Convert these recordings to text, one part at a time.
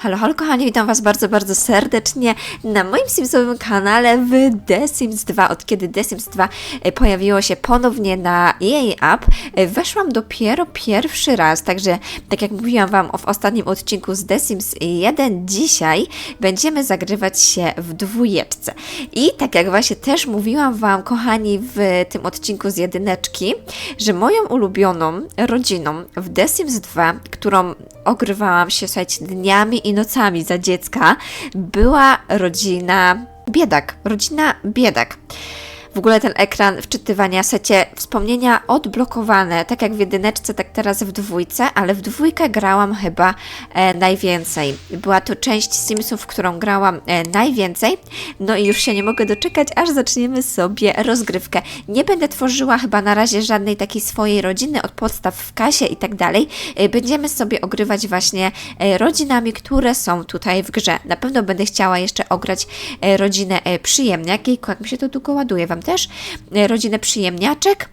Halo, halo kochani, witam Was bardzo, bardzo serdecznie na moim Simsowym kanale w The Sims 2. Od kiedy The Sims 2 e, pojawiło się ponownie na EA App, e, weszłam dopiero pierwszy raz, także tak jak mówiłam Wam w ostatnim odcinku z The Sims 1, dzisiaj będziemy zagrywać się w dwójeczce. I tak jak właśnie też mówiłam Wam, kochani, w tym odcinku z jedyneczki, że moją ulubioną rodziną w The Sims 2, którą ogrywałam się, słuchajcie, dniami i nocami za dziecka, była rodzina biedak. Rodzina biedak. W ogóle ten ekran wczytywania, secie wspomnienia odblokowane, tak jak w jedyneczce, tak teraz w dwójce, ale w dwójkę grałam chyba e, najwięcej. Była to część Simsów, którą grałam e, najwięcej, no i już się nie mogę doczekać, aż zaczniemy sobie rozgrywkę. Nie będę tworzyła chyba na razie żadnej takiej swojej rodziny od podstaw w kasie i tak dalej. E, Będziemy sobie ogrywać właśnie e, rodzinami, które są tutaj w grze. Na pewno będę chciała jeszcze ograć e, rodzinę przyjemniak. Jejku, jak mi się to długo ładuje Wam też. E, Rodzinę przyjemniaczek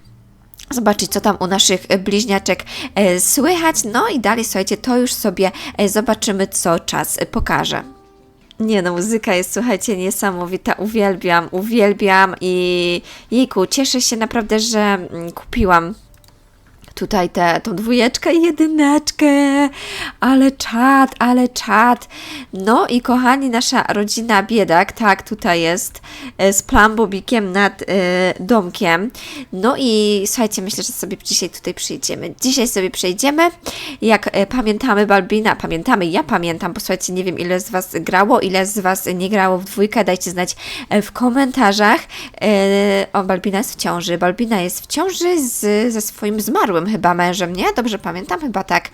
zobaczyć, co tam u naszych bliźniaczek e, słychać. No i dalej, słuchajcie, to już sobie e, zobaczymy, co czas pokaże. Nie no, muzyka jest, słuchajcie, niesamowita, uwielbiam, uwielbiam i jejku, cieszę się naprawdę, że mm, kupiłam tutaj tę tą dwójeczkę i jedyneczkę, ale czad, ale czad. No i kochani, nasza rodzina biedak, tak, tutaj jest, e, z plambobikiem nad e, domkiem. No i słuchajcie, myślę, że sobie dzisiaj tutaj przyjdziemy. Dzisiaj sobie przejdziemy, jak e, pamiętamy Balbina, pamiętamy, ja pamiętam, bo słuchajcie, nie wiem ile z Was grało, ile z Was nie grało w dwójkę, dajcie znać w komentarzach. E, O, Balbina jest w ciąży, Balbina jest w ciąży z, ze swoim zmarłym chyba mężem, nie? Dobrze pamiętam, chyba tak.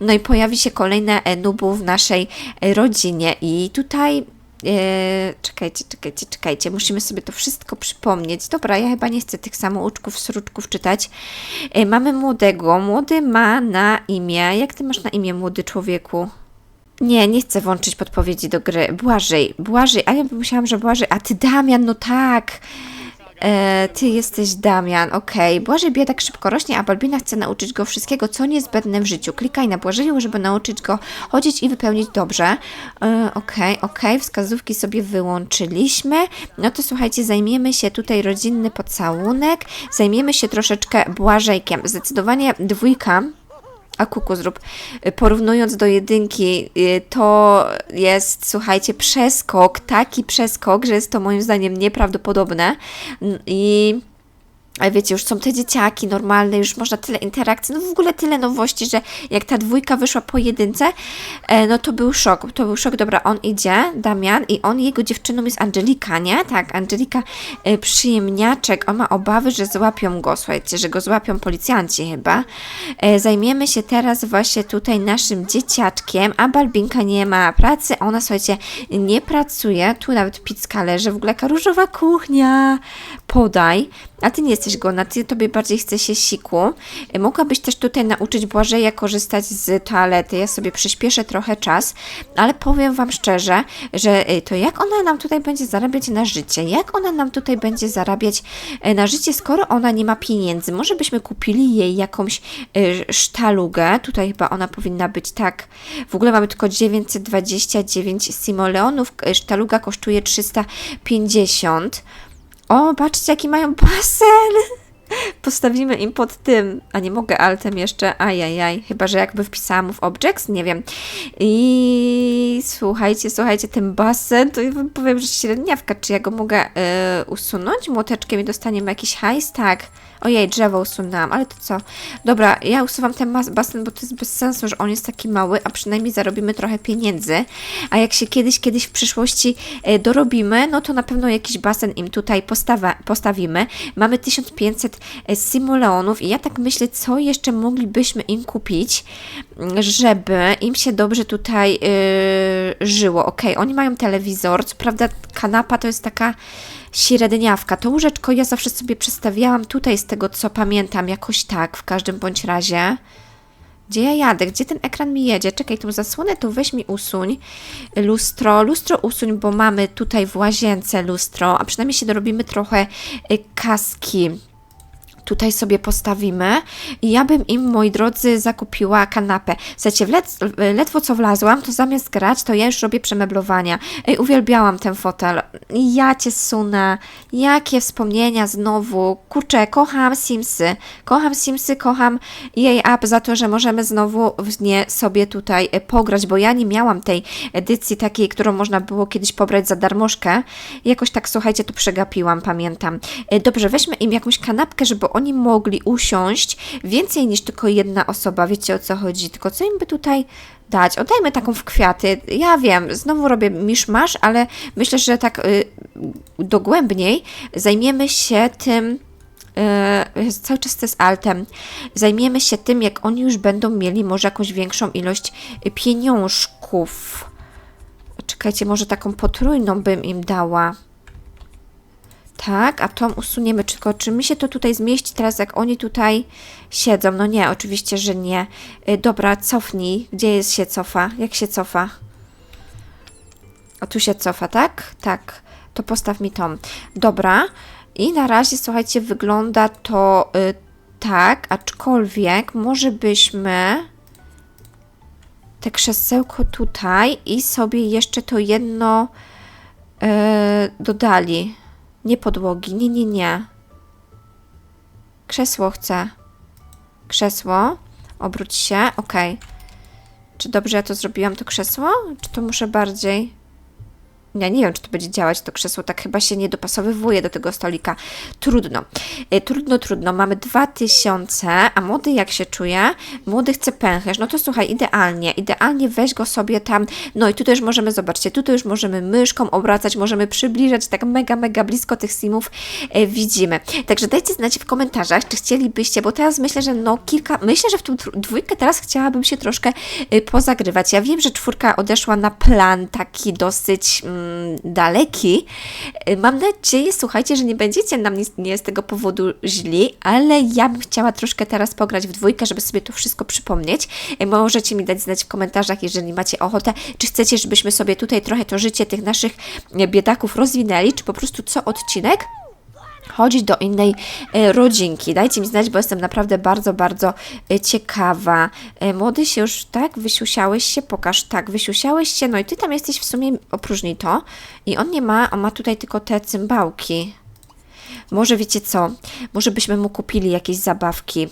No i pojawi się kolejne e, nubu w naszej e, rodzinie i tutaj e, czekajcie, czekajcie, czekajcie, musimy sobie to wszystko przypomnieć. Dobra, ja chyba nie chcę tych samouczków, sruczków czytać. E, mamy młodego, młody ma na imię, jak ty masz na imię, młody człowieku? Nie, nie chcę włączyć podpowiedzi do gry. Błażej, Błażej, a ja myślałam, że Błażej, a ty Damian, no tak. E, ty jesteś Damian, okej. Błażej biedak szybko rośnie, a Balbina chce nauczyć go wszystkiego, co niezbędne w życiu. Klikaj na Błażeju, żeby nauczyć go chodzić i wypełnić dobrze. E, okej, okej, wskazówki sobie wyłączyliśmy. No to słuchajcie, zajmiemy się tutaj rodzinny pocałunek, zajmiemy się troszeczkę Błażejkiem. Zdecydowanie dwójka a kuku zrób. Y, Porównując do jedynki, y, to jest, słuchajcie, przeskok, taki przeskok, że jest to moim zdaniem nieprawdopodobne. I ale wiecie, już są te dzieciaki normalne, już można tyle interakcji, no w ogóle tyle nowości, że jak ta dwójka wyszła po jedynce, e, no to był szok, to był szok, dobra, on idzie, Damian, i on, jego dziewczyną jest Angelika, nie? Tak, Angelika, e, przyjemniaczek, on ma obawy, że złapią go, słuchajcie, że go złapią policjanci chyba. E, zajmiemy się teraz właśnie tutaj naszym dzieciaczkiem, a Balbinka nie ma pracy, ona, słuchajcie, nie pracuje, tu nawet pizka leży, w ogóle jaka różowa kuchnia, podaj, a ty nie jesteś głodna, ty tobie bardziej chce się siku. E, Mogłabyś też tutaj nauczyć Błażeja korzystać z toalety. Ja sobie przyspieszę trochę czas, ale powiem Wam szczerze, że e, to jak ona nam tutaj będzie zarabiać na życie? Jak ona nam tutaj będzie zarabiać e, na życie, skoro ona nie ma pieniędzy? Może byśmy kupili jej jakąś sztalugę. Tutaj chyba ona powinna być tak. W ogóle mamy tylko 929 simoleonów. Sztaluga kosztuje 350. O, patrzcie, jaki mają basen! Postawimy im pod tym, a nie mogę altem jeszcze, ajajaj, chyba, że jakby wpisałam w objects, nie wiem. I słuchajcie, słuchajcie, ten basen, to powiem, że średniawka, czy ja go mogę y, usunąć młoteczkiem i dostaniemy jakiś hajs? Tak. Ojej, drzewo usunęłam, ale to co? Dobra, ja usuwam ten basen, bo to jest bez sensu, że on jest taki mały, a przynajmniej zarobimy trochę pieniędzy. A jak się kiedyś, kiedyś w przyszłości e, dorobimy, no to na pewno jakiś basen im tutaj postawa- postawimy. Mamy 1500 simoleonów i ja tak myślę, co jeszcze moglibyśmy im kupić, żeby im się dobrze tutaj e, żyło. Okej, oni mają telewizor, co prawda kanapa to jest taka średniawka. To łóżeczko ja zawsze sobie przestawiałam tutaj z tego, co pamiętam, jakoś tak, w każdym bądź razie. Gdzie ja jadę? Gdzie ten ekran mi jedzie? Czekaj, tą zasłonę to weź mi usuń. Lustro, lustro usuń, bo mamy tutaj w łazience lustro, a przynajmniej się dorobimy trochę y, kaski. Tutaj sobie postawimy i ja bym im, moi drodzy, zakupiła kanapę. Słuchajcie, led, ledwo co wlazłam, to zamiast grać, to ja już robię przemeblowania. Ej, uwielbiałam ten fotel. Ja cię sunę. Jakie wspomnienia znowu. Kurczę, kocham Simsy. Kocham Simsy, kocham jej app za to, że możemy znowu w nie sobie tutaj e, pograć, bo ja nie miałam tej edycji takiej, którą można było kiedyś pobrać za darmożkę. Jakoś tak, słuchajcie, to przegapiłam, pamiętam. E, Dobrze, weźmy im jakąś kanapkę, żeby mogli usiąść więcej niż tylko jedna osoba, wiecie o co chodzi, tylko co im by tutaj dać? Oddajmy taką w kwiaty. Ja wiem, znowu robię miszmasz, ale myślę, że tak y, dogłębniej zajmiemy się tym, y, cały czas to jest altem, zajmiemy się tym, jak oni już będą mieli może jakąś większą ilość pieniążków. Czekajcie, może taką potrójną bym im dała. Tak, a tą usuniemy. Tylko czy mi się to tutaj zmieści teraz, jak oni tutaj siedzą? No nie, oczywiście, że nie. Y, dobra, cofnij. Gdzie jest się cofa? Jak się cofa? O, tu się cofa, tak? Tak. To postaw mi tą. Dobra. I na razie, słuchajcie, wygląda to y, tak, aczkolwiek może byśmy te krzesełko tutaj i sobie jeszcze to jedno y, dodali. Nie podłogi, nie, nie, nie. Krzesło chcę. Krzesło. Obróć się, ok. Czy dobrze ja to zrobiłam, to krzesło? Czy to muszę bardziej? Ja nie wiem, czy to będzie działać, to krzesło tak chyba się nie dopasowywuje do tego stolika. Trudno. Y, Trudno, trudno. Mamy 2000, a młody jak się czuje? Młody chce pęcherz. No to słuchaj, idealnie. Idealnie weź go sobie tam. No i tutaj już możemy, zobaczcie, tutaj już możemy myszką obracać, możemy przybliżać tak mega, mega blisko tych simów e, widzimy. Także dajcie znać w komentarzach, czy chcielibyście, bo teraz myślę, że no kilka, myślę, że w tą dwójkę teraz chciałabym się troszkę y, pozagrywać. Ja wiem, że czwórka odeszła na plan taki dosyć mm, daleki. Y, Mam nadzieję, słuchajcie, że nie będziecie na mnie nie z tego powodu źli, ale ja bym chciała troszkę teraz pograć w dwójkę, żeby sobie to wszystko przypomnieć. Y, Możecie mi dać znać w komentarzach, jeżeli macie ochotę, czy chcecie, żebyśmy sobie tutaj trochę to życie tych naszych y, biedaków rozwinęli, czy po prostu co odcinek chodzić do innej e, rodzinki. Dajcie mi znać, bo jestem naprawdę bardzo, bardzo e, ciekawa. E, Młody się już, tak? Wysiusiałeś się? Pokaż, tak, wysiusiałeś się. No i ty tam jesteś w sumie, opróżnij to. I on nie ma, on ma tutaj tylko te cymbałki. Może wiecie co? Może byśmy mu kupili jakieś zabawki.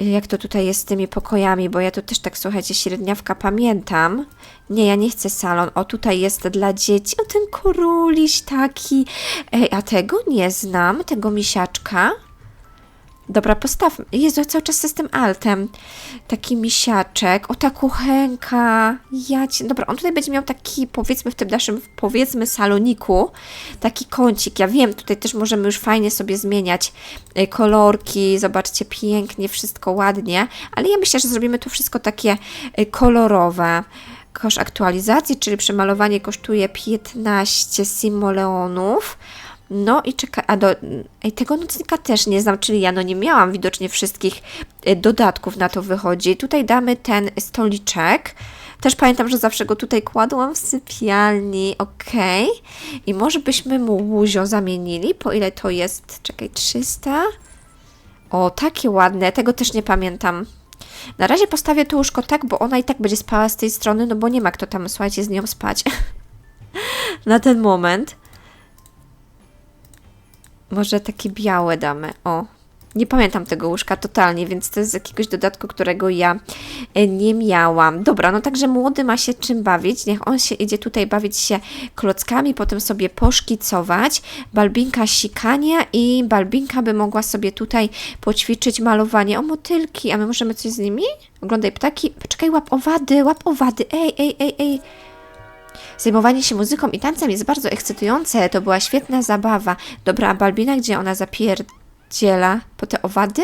Jak to tutaj jest z tymi pokojami, bo ja to też tak, słuchajcie, średniawka pamiętam. Nie, ja nie chcę salon. O, tutaj jest dla dzieci. O, ten króliś taki. Ej, a tego nie znam, tego misiaczka. Dobra, postawmy. Jezu, ja cały czas jestem altem. Taki misiaczek. O, ta kuchenka. Ja cię... Dobra, on tutaj będzie miał taki, powiedzmy, w tym naszym, powiedzmy, saloniku. Taki kącik. Ja wiem, tutaj też możemy już fajnie sobie zmieniać e, kolorki. Zobaczcie, pięknie, wszystko ładnie. Ale ja myślę, że zrobimy to wszystko takie e, kolorowe. Koszt aktualizacji, czyli przemalowanie kosztuje 15 simoleonów. No i czeka, a do, ej, tego nocnika też nie znam, czyli ja no nie miałam widocznie wszystkich y, dodatków na to wychodzi. Tutaj damy ten stoliczek. Też pamiętam, że zawsze go tutaj kładłam w sypialni, ok. I może byśmy mu łuzio zamienili, po ile to jest, czekaj, 300? O, takie ładne, tego też nie pamiętam. Na razie postawię to łóżko tak, bo ona i tak będzie spała z tej strony, no bo nie ma kto tam, słuchajcie, z nią spać. na ten moment. Może takie białe damy. O. Nie pamiętam tego łóżka totalnie, więc to jest z jakiegoś dodatku, którego ja e, nie miałam. Dobra, no także młody ma się czym bawić. Niech on się idzie tutaj bawić się klockami, potem sobie poszkicować. Balbinka sikania i Balbinka by mogła sobie tutaj poćwiczyć malowanie. O, motylki, a my możemy coś z nimi? Oglądaj ptaki. Poczekaj, łap owady, łap owady. Ej, ej, ej, ej. Zajmowanie się muzyką i tancem jest bardzo ekscytujące. To była świetna zabawa. Dobra, a Balbina, gdzie ona zapierdziela po te owady?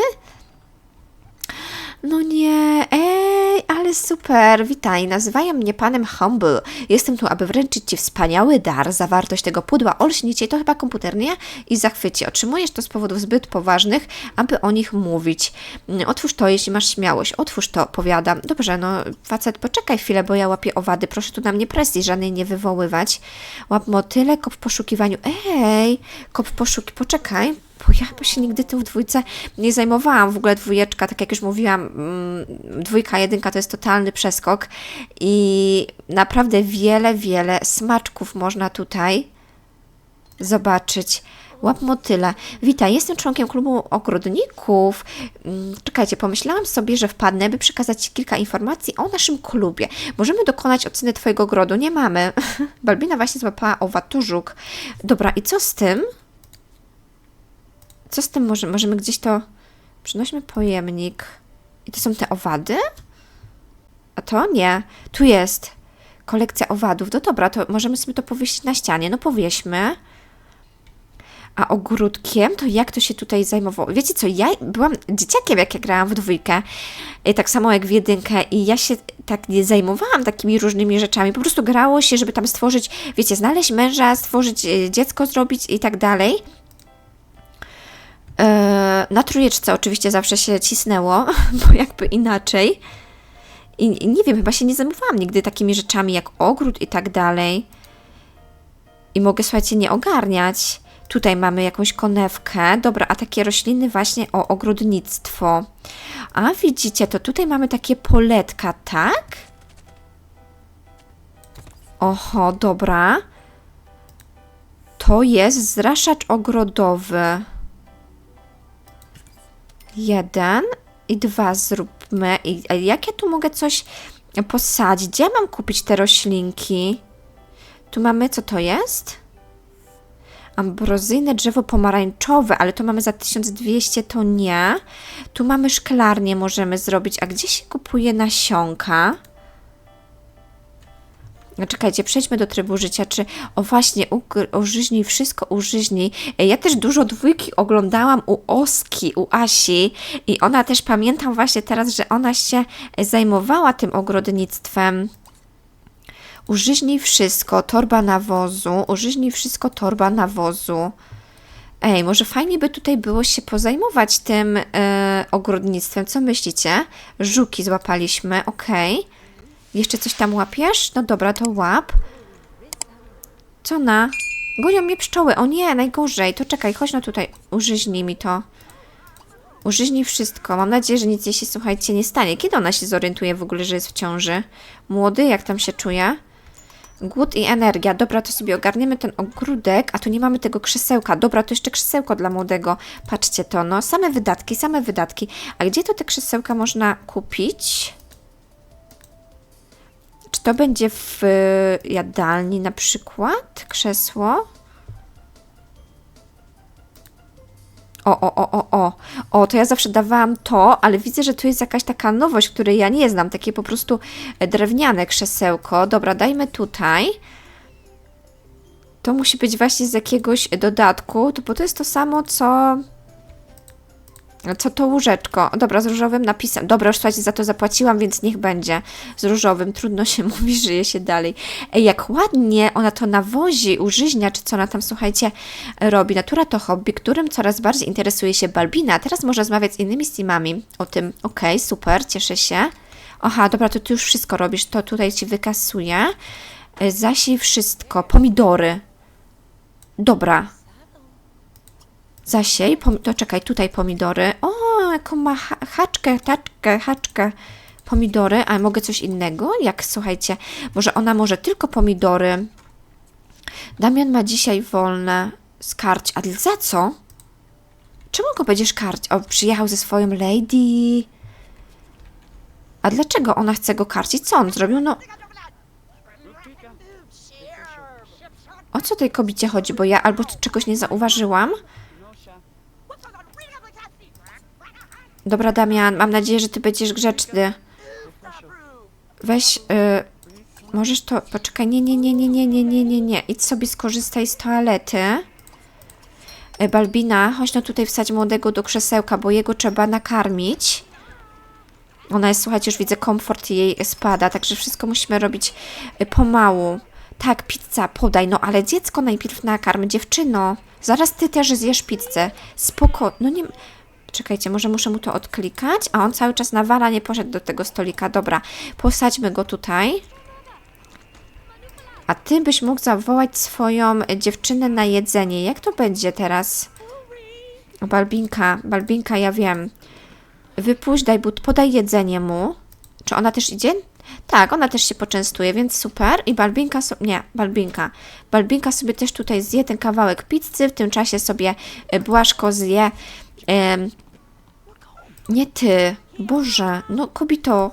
No nie, ej, ale super, witaj, nazywają mnie panem Humble. Jestem tu, aby wręczyć Ci wspaniały dar. Zawartość tego pudła olśni to chyba komputer, nie? I zachwyci. Otrzymujesz to z powodów zbyt poważnych, aby o nich mówić. Mm, Otwórz to, jeśli masz śmiałość. Otwórz to, powiadam. Dobrze, no facet, poczekaj chwilę, bo ja łapię owady. Proszę tu na mnie presji żadnej nie wywoływać. Łap motyle, kop w poszukiwaniu. Ej, kop w poczekaj. Bo ja chyba się nigdy w dwójce nie zajmowałam. W ogóle dwójeczka, tak jak już mówiłam, mm, dwójka, jedynka to jest totalny przeskok i naprawdę wiele, wiele smaczków można tutaj zobaczyć. Łap motyle. Witaj, jestem członkiem klubu ogrodników. Mm, Czekajcie, pomyślałam sobie, że wpadnę, by przekazać Ci kilka informacji o naszym klubie. Możemy dokonać oceny Twojego ogrodu. Nie mamy. Balbina właśnie złapała owa to żuk. Dobra, i co z tym? Co z tym może, możemy gdzieś to... Przynośmy pojemnik. I to są te owady? A to nie. Tu jest kolekcja owadów. No dobra, to możemy sobie to powiesić na ścianie. No powieśmy. A ogródkiem, to jak to się tutaj zajmowało? Wiecie co, ja byłam dzieciakiem, jak ja grałam w dwójkę, tak samo jak w jedynkę i ja się tak nie zajmowałam takimi różnymi rzeczami. Po prostu grało się, żeby tam stworzyć, wiecie, znaleźć męża, stworzyć y, dziecko, zrobić i tak dalej. E, Na trójeczce oczywiście zawsze się cisnęło, bo jakby inaczej. I, nie wiem, chyba się nie zajmowałam nigdy takimi rzeczami jak ogród i tak dalej. I mogę, słuchajcie, nie ogarniać. Tutaj mamy jakąś konewkę. Dobra, a takie rośliny właśnie o ogrodnictwo. A widzicie, to tutaj mamy takie poletka, tak? Oho, dobra. To jest zraszacz ogrodowy. Jeden i dwa zróbmy. I a jak ja tu mogę coś posadzić? Gdzie ja mam kupić te roślinki? Tu mamy, co to jest? Ambrozyjne drzewo pomarańczowe, ale to mamy za 1200, to nie. Tu mamy szklarnię, możemy zrobić. A gdzie się kupuje nasionka? No czekajcie, przejdźmy do trybu życia. Czy, o właśnie, użyźnij, wszystko użyźnij. E, Ja też dużo dwójki oglądałam u Oski, u Asi i ona też, pamiętam właśnie teraz, że ona się zajmowała tym ogrodnictwem. Użyźnij wszystko, torba nawozu, użyźnij wszystko, torba nawozu. Ej, może fajnie by tutaj było się pozajmować tym e, ogrodnictwem. Co myślicie? Żuki złapaliśmy, okej. Jeszcze coś tam łapiesz? No dobra, to łap. Co na? Gonią mnie pszczoły. O nie, najgorzej. To czekaj, chodź no tutaj. Użyźnij mi to. Użyźnij wszystko. Mam nadzieję, że nic jej się, słuchajcie, nie stanie. Kiedy ona się zorientuje w ogóle, że jest w ciąży? Młody, jak tam się czuje? Głód i energia. Dobra, to sobie ogarniemy ten ogródek, a tu nie mamy tego krzesełka. Dobra, to jeszcze krzesełko dla młodego. Patrzcie to, no. Same wydatki, same wydatki. A gdzie to te krzesełka można kupić? Czy to będzie w y, jadalni na przykład? Krzesło? O, o, o, o, o. O, to ja zawsze dawałam to, ale widzę, że tu jest jakaś taka nowość, której ja nie znam. Takie po prostu e, drewniane krzesełko. Dobra, dajmy tutaj. To musi być właśnie z jakiegoś dodatku, to, bo to jest to samo, co... Co to łóżeczko? Dobra, z różowym napisem. Dobra, już słuchajcie, za to zapłaciłam, więc niech będzie. Z różowym, trudno się mówi, żyje się dalej. Ej, jak ładnie ona to nawozi, użyźnia, czy co ona tam, słuchajcie, robi. Natura to hobby, którym coraz bardziej interesuje się Balbina. Teraz może rozmawiać z innymi Steamami o tym. Okej, super, cieszę się. Aha, dobra, to ty już wszystko robisz, to tutaj ci wykasuję. Y, Zasiej wszystko. Pomidory. Dobra. Zasiej, to czekaj, tutaj pomidory. O, jaką ma ha- haczkę, taczkę, haczkę. Pomidory, a mogę coś innego? Jak, słuchajcie, może ona może tylko pomidory. Damian ma dzisiaj wolne. Skarć, a za co? Czemu go będziesz karć? O, przyjechał ze swoją lady. A dlaczego ona chce go karcić? Co on zrobił? No, o co tej kobicie chodzi? Bo ja albo czegoś nie zauważyłam. Dobra, Damian, mam nadzieję, że ty będziesz grzeczny. Weź, y, możesz to, poczekaj, nie, nie, nie, nie, nie, nie, nie, nie, nie, idź sobie skorzystaj z toalety. Y, Balbina, chodź no tutaj wsadź młodego do krzesełka, bo jego trzeba nakarmić. Ona jest, słuchajcie, już widzę, komfort jej spada, także wszystko musimy robić y, pomału. Tak, pizza, podaj, no ale dziecko najpierw nakarm, dziewczyno. Zaraz ty też zjesz pizzę. Spoko, no nie... Czekajcie, może muszę mu to odklikać, a on cały czas nawala, nie poszedł do tego stolika. Dobra, posadźmy go tutaj. A ty byś mógł zawołać swoją dziewczynę na jedzenie. Jak to będzie teraz? Balbinka, Balbinka, ja wiem. Wypuść, daj but, podaj jedzenie mu. Czy ona też idzie? Tak, ona też się poczęstuje, więc super. I Balbinka sobie, nie, Balbinka. Balbinka sobie też tutaj zje ten kawałek pizzy, w tym czasie sobie e, Błaszko zje. Nie ty, Boże, no kobito.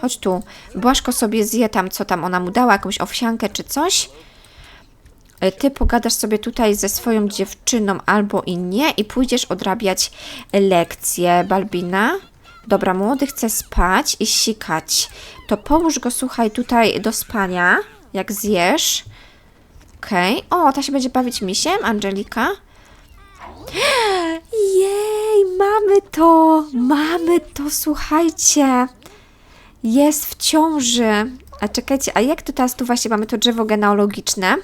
Chodź tu. Błaszko sobie zje tam, co tam ona mu dała, jakąś owsiankę czy coś. E, Ty pogadasz sobie tutaj ze swoją dziewczyną albo i nie i pójdziesz odrabiać lekcje, Balbina. Dobra, młody chce spać i sikać. To połóż go, słuchaj, tutaj do spania, jak zjesz. Okej. O, ta się będzie bawić misiem, Angelika. Jej, mamy to! Mamy to, słuchajcie. Jest w ciąży. A czekajcie, a jak to teraz tu właśnie mamy to drzewo genealogiczne?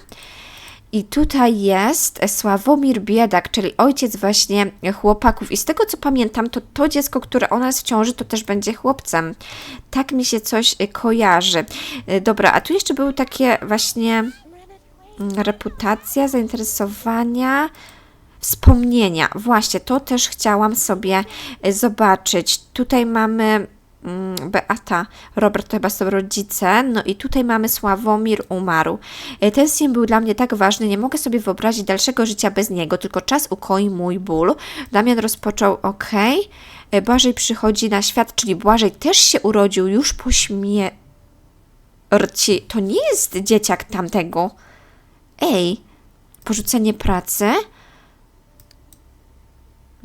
I tutaj jest Sławomir Biedak, czyli ojciec właśnie chłopaków. I z tego co pamiętam, to to dziecko, które ona jest w ciąży, to też będzie chłopcem. Tak mi się coś kojarzy. Y, Dobra, a tu jeszcze były takie właśnie mm, reputacja, zainteresowania, wspomnienia. Właśnie, to też chciałam sobie y, zobaczyć. Tutaj mamy mm, Beata, Robert to chyba są rodzice, no i tutaj mamy Sławomir umarł. E, Ten film był dla mnie tak ważny, nie mogę sobie wyobrazić dalszego życia bez niego, tylko czas ukoi mój ból. Damian rozpoczął, ok, Błażej przychodzi na świat, czyli Błażej też się urodził już po śmierci. To nie jest dzieciak tamtego. Ej, porzucenie pracy?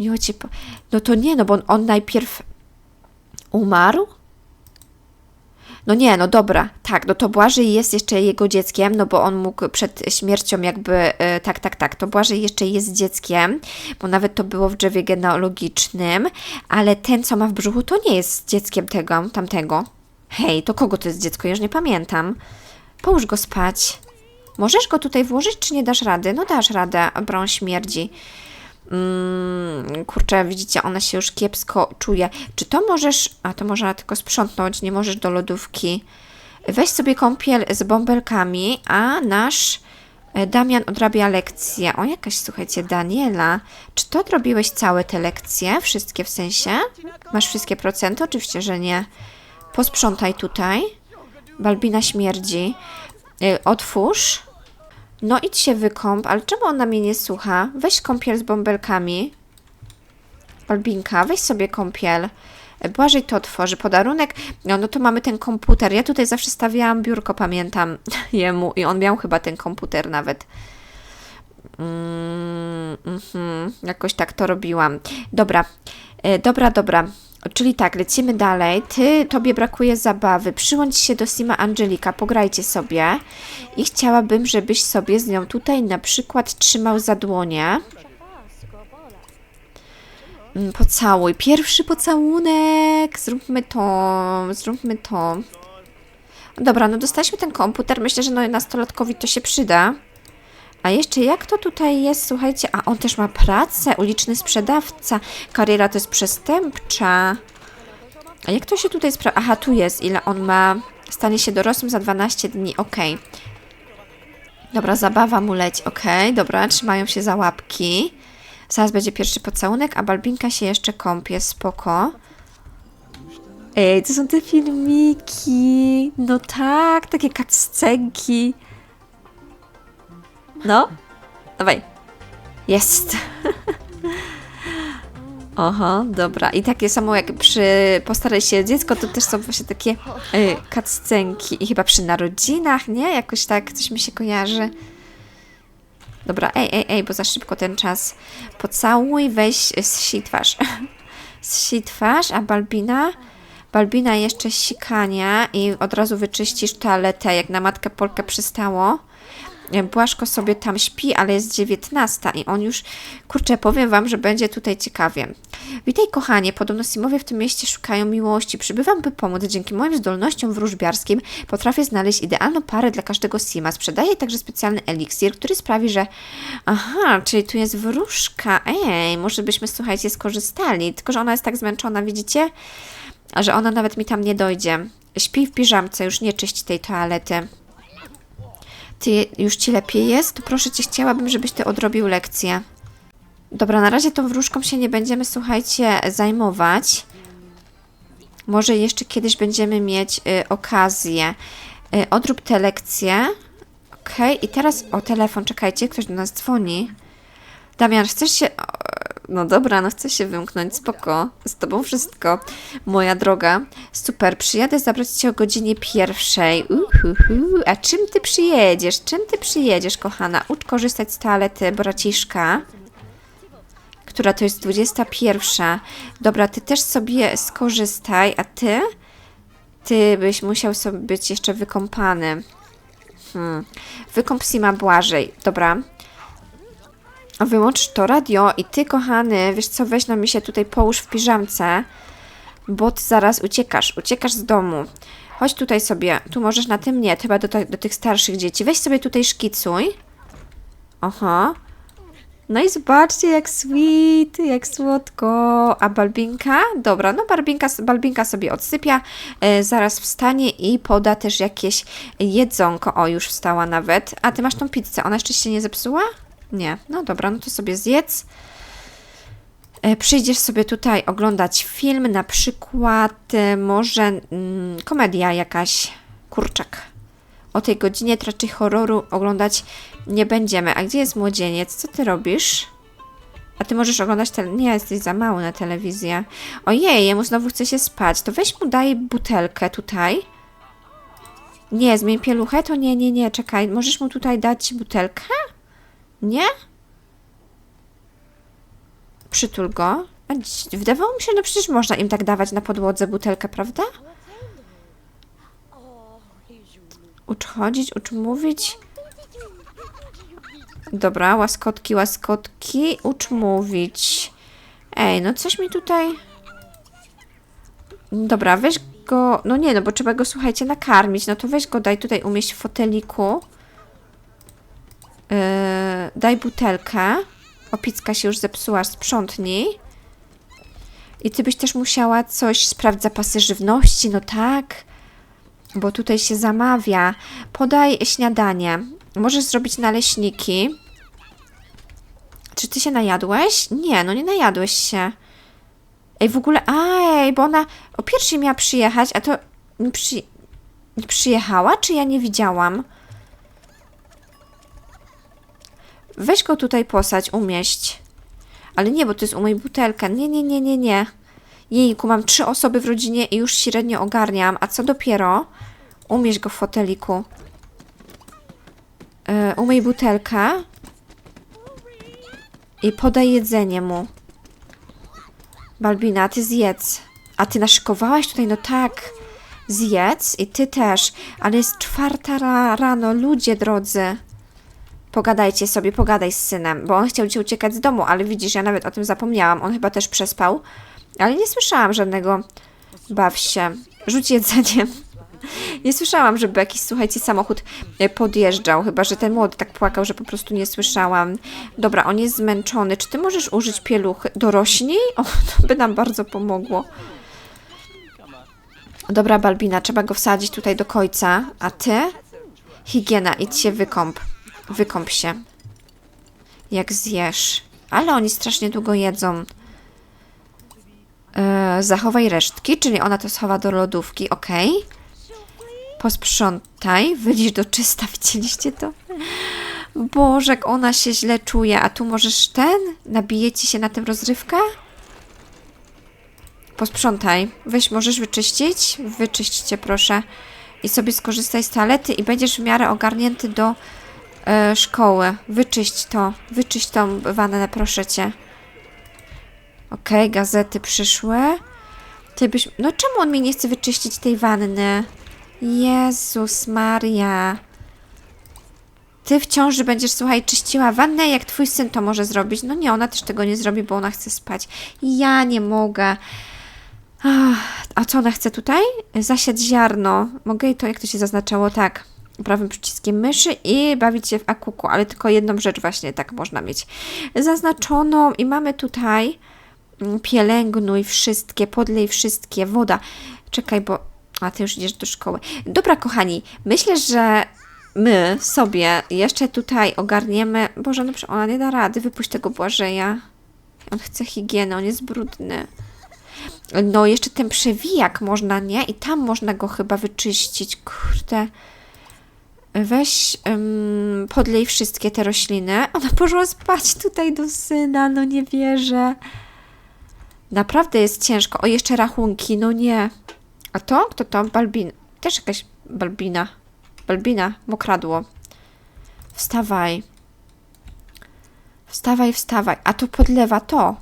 Miło cię. Po... No to nie, no bo on, on najpierw umarł? No nie, no dobra, tak, no to Błażej jest jeszcze jego dzieckiem, no bo on mógł przed śmiercią jakby, e, tak, tak, tak, to Błażej jeszcze jest dzieckiem, bo nawet to było w drzewie genealogicznym, ale ten, co ma w brzuchu, to nie jest dzieckiem tego, tamtego. Hej, to kogo to jest dziecko? Ja już nie pamiętam. Połóż go spać. Możesz go tutaj włożyć, czy nie dasz rady? No dasz radę, bo on śmierdzi. Mm, kurczę, widzicie, ona się już kiepsko czuje. Czy to możesz, a to można tylko sprzątnąć, nie możesz do lodówki. Weź sobie kąpiel z bąbelkami, a nasz e, Damian odrabia lekcje. O, jakaś, słuchajcie, Daniela. Czy to odrobiłeś całe te lekcje? Wszystkie w sensie? Masz wszystkie procenty? Oczywiście, że nie. Posprzątaj tutaj. Balbina śmierdzi. Y, Otwórz. No idź się wykąp, ale czemu ona mnie nie słucha? Weź kąpiel z bąbelkami. Albinka, weź sobie kąpiel. Błażej to otworzy. Podarunek, no, no to mamy ten komputer. Ja tutaj zawsze stawiałam biurko, pamiętam, jemu i on miał chyba ten komputer nawet. Mm, mhm, jakoś tak to robiłam. Dobra, e, dobra, dobra. Czyli tak, lecimy dalej. Ty, tobie brakuje zabawy. Przyłącz się do Sima Angelika, pograjcie sobie. I chciałabym, żebyś sobie z nią tutaj na przykład trzymał za dłonie. Mm, Pocałuj. Pierwszy pocałunek. Zróbmy to. Zróbmy to. Dobra, no dostaliśmy ten komputer. Myślę, że no nastolatkowi to się przyda. A jeszcze jak to tutaj jest, słuchajcie, a on też ma pracę, uliczny sprzedawca, kariera to jest przestępcza. A jak to się tutaj sprawdza? Aha, tu jest, ile on ma, stanie się dorosłym za 12 dni, okej. Dobra, zabawa mu leci, okej, dobra, trzymają się za łapki. Zaraz będzie pierwszy pocałunek, a Balbinka się jeszcze kąpie, spoko. Ej, to są te filmiki. No tak, takie cutscenki. No, dawaj. Jest. Oho, dobra. I takie samo jak przy Postaraj się dziecko, to też są właśnie takie y. I chyba przy narodzinach, nie? Jakoś tak coś mi się kojarzy. Dobra, ej, ej, ej, bo za szybko ten czas. Pocałuj, weź zsi twarz. zsi twarz, a Balbina... Balbina jeszcze sikania i od razu wyczyścisz toaletę, jak na matkę Polkę przystało. Błaszko sobie tam śpi, ale jest 19 i on już, kurczę, powiem Wam, że będzie tutaj ciekawie. Witaj kochanie, podobno Simowie w tym mieście szukają miłości. Przybywam, by pomóc. Dzięki moim zdolnościom wróżbiarskim potrafię znaleźć idealną parę dla każdego Sima. Sprzedaję także specjalny eliksir, który sprawi, że... Aha, czyli tu jest wróżka. Ej, może byśmy, słuchajcie, skorzystali. Tylko, że ona jest tak zmęczona, widzicie? Że ona nawet mi tam nie dojdzie. Śpi w piżamce, już nie czyść tej toalety. Ty już ci lepiej jest? To proszę cię, chciałabym, żebyś ty odrobił lekcję. Dobra, na razie tą wróżką się nie będziemy, słuchajcie, zajmować. Może jeszcze kiedyś będziemy mieć y, okazję. Y, odrób te lekcje. Okej, i teraz o telefon, czekajcie, ktoś do nas dzwoni. Damian, chcesz się. No dobra, no chcę się wymknąć, spoko. Z tobą wszystko, moja droga. Super, przyjadę zabrać cię o godzinie pierwszej. Uhuhu. A czym ty przyjedziesz? Czym ty przyjedziesz, kochana? Ucz korzystać z toalety braciszka która to jest 21. Dobra, ty też sobie skorzystaj, a ty? Ty byś musiał sobie być jeszcze wykąpany. Hmm. Wykąp Sima Błażej. Dobra. Wyłącz to radio i ty, kochany, wiesz co, weź no mi się tutaj połóż w piżamce, bo ty zaraz uciekasz, uciekasz z domu. Chodź tutaj sobie, tu możesz na tym, nie, chyba do, do tych starszych dzieci. Weź sobie tutaj szkicuj. Aha. No i zobaczcie, jak sweet, jak słodko. A Balbinka? Dobra, no Balbinka, Balbinka sobie odsypia, e, zaraz wstanie i poda też jakieś jedzonko. O, już wstała nawet. A ty masz tą pizzę, ona jeszcze się nie zepsuła? Nie. No dobra, no to sobie zjedz. E, Przyjdziesz sobie tutaj oglądać film, na przykład e, może mm, komedia jakaś, kurczak. O tej godzinie raczej horroru oglądać nie będziemy. A gdzie jest młodzieniec? Co ty robisz? A ty możesz oglądać tele... Nie, jesteś za mały na telewizję. Ojej, jemu znowu chce się spać. To weź mu daj butelkę tutaj. Nie, zmień pieluchę? To nie, nie, nie, czekaj. Możesz mu tutaj dać butelkę? Nie? Przytul go. Wydawało mi się, no przecież można im tak dawać na podłodze butelkę, prawda? Ucz chodzić, ucz mówić. Dobra, łaskotki, łaskotki, ucz mówić. Ej, no coś mi tutaj... Dobra, weź go... No nie, no bo trzeba go, słuchajcie, nakarmić. No to weź go, daj tutaj umieść w foteliku. Yy, daj butelkę. Opicka się już zepsuła, sprzątnij. I ty byś też musiała coś sprawdzić zapasy żywności, no tak. Bo tutaj się zamawia. Podaj śniadanie. Możesz zrobić naleśniki. Czy ty się najadłeś? Nie, no nie najadłeś się. Ej, w ogóle, ej, bo ona o pierwszej miała przyjechać, a to nie, przy, nie przyjechała, czy ja nie widziałam? Weź go tutaj posać, umieść. Ale nie, bo to jest umyj butelkę. Nie, nie, nie, nie, nie. Jejku, mam trzy osoby w rodzinie i już średnio ogarniam. A co dopiero? Umieść go w foteliku. Yy, umyj butelkę. I podaj jedzenie mu. Balbina, ty zjedz. A ty naszykowałaś tutaj? No tak. Zjedz i ty też. Ale jest czwarta ra rano, ludzie drodzy. Pogadajcie sobie, pogadaj z synem, bo on chciał ci uciekać z domu, ale widzisz, ja nawet o tym zapomniałam. On chyba też przespał. Ale nie słyszałam żadnego baw się. Rzuć jedzeniem. Nie słyszałam, żeby jakiś, słuchajcie, samochód e, podjeżdżał, chyba że ten młody tak płakał, że po prostu nie słyszałam. Dobra, on jest zmęczony. Czy ty możesz użyć pieluchy? Dorośnij? O, to by nam bardzo pomogło. Dobra, Balbina, trzeba go wsadzić tutaj do końca. A ty? Higiena, idź się wykąp. Wykąp się. Jak zjesz. Ale oni strasznie długo jedzą. E, zachowaj resztki, czyli ona to schowa do lodówki, ok. Posprzątaj, wylicz do czysta, widzieliście to? Boże, jak ona się źle czuje, a tu możesz ten? Nabije ci się na tym rozrywkę? Posprzątaj. Weź, możesz wyczyścić? Wyczyśćcie, proszę. I sobie skorzystaj z toalety i będziesz w miarę ogarnięty do e, szkoły. Wyczyść to. Wyczyść tą wannę, proszę cię. Okej, gazety przyszły. Ty byś... No czemu on mi nie chce wyczyścić tej wanny? Jezus Maria. Ty w ciąży będziesz, słuchaj, czyściła wannę, jak twój syn to może zrobić. No nie, ona też tego nie zrobi, bo ona chce spać. Ja nie mogę. A co ona chce tutaj? Zasiać ziarno. Mogę jej to, jak to się zaznaczało, tak. Prawym przyciskiem myszy i bawić się w akuku, ale tylko jedną rzecz właśnie tak można mieć zaznaczoną i mamy tutaj mm, pielęgnuj wszystkie, podlej wszystkie, woda. Czekaj, bo... A, ty już idziesz do szkoły. Dobra, kochani, myślę, że my sobie jeszcze tutaj ogarniemy... Boże, no ona nie da rady, wypuść tego Błażeja. On chce higienę, on jest brudny. No, jeszcze ten przewijak można, nie? I tam można go chyba wyczyścić. Kurde. Weź, ym, podlej wszystkie te rośliny. Ona poszła spać tutaj do syna, no nie wierzę. Naprawdę jest ciężko. O, jeszcze rachunki, no nie. A to? Kto to? Balbin. Też jakaś balbina. Balbina, mokradło. Wstawaj. Wstawaj, wstawaj. A tu podlewa to.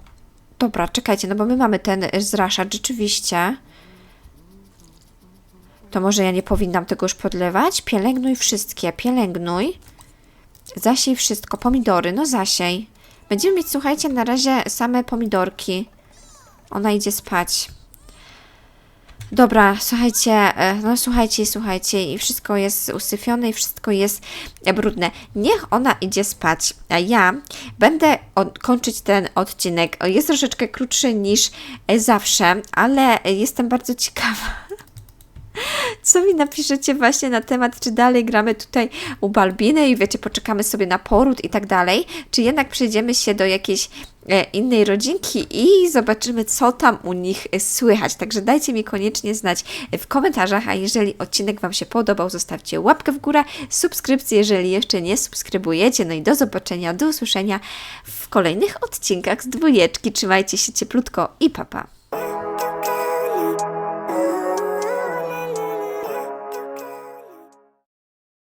Dobra, czekajcie, no bo my mamy ten zraszacz, rzeczywiście. To może ja nie powinnam tego już podlewać? Pielęgnuj wszystkie, pielęgnuj. Zasiej wszystko, pomidory, no zasiej. Będziemy mieć, słuchajcie, na razie same pomidorki. Ona idzie spać. Dobra, słuchajcie, e, no słuchajcie, słuchajcie, i wszystko jest usyfione i wszystko jest e, brudne. Niech ona idzie spać, a ja będę kończyć ten odcinek. Jest troszeczkę krótszy niż e, zawsze, ale jestem bardzo ciekawa. Co mi napiszecie właśnie na temat, czy dalej gramy tutaj u Balbiny i wiecie, poczekamy sobie na poród i tak dalej, czy jednak przejdziemy się do jakiejś e, innej rodzinki i zobaczymy, co tam u nich e, słychać. Także dajcie mi koniecznie znać w komentarzach, a jeżeli odcinek Wam się podobał, zostawcie łapkę w górę, subskrypcję, jeżeli jeszcze nie subskrybujecie. No i do zobaczenia, do usłyszenia w kolejnych odcinkach z dwójeczki. Trzymajcie się cieplutko i papa. Pa.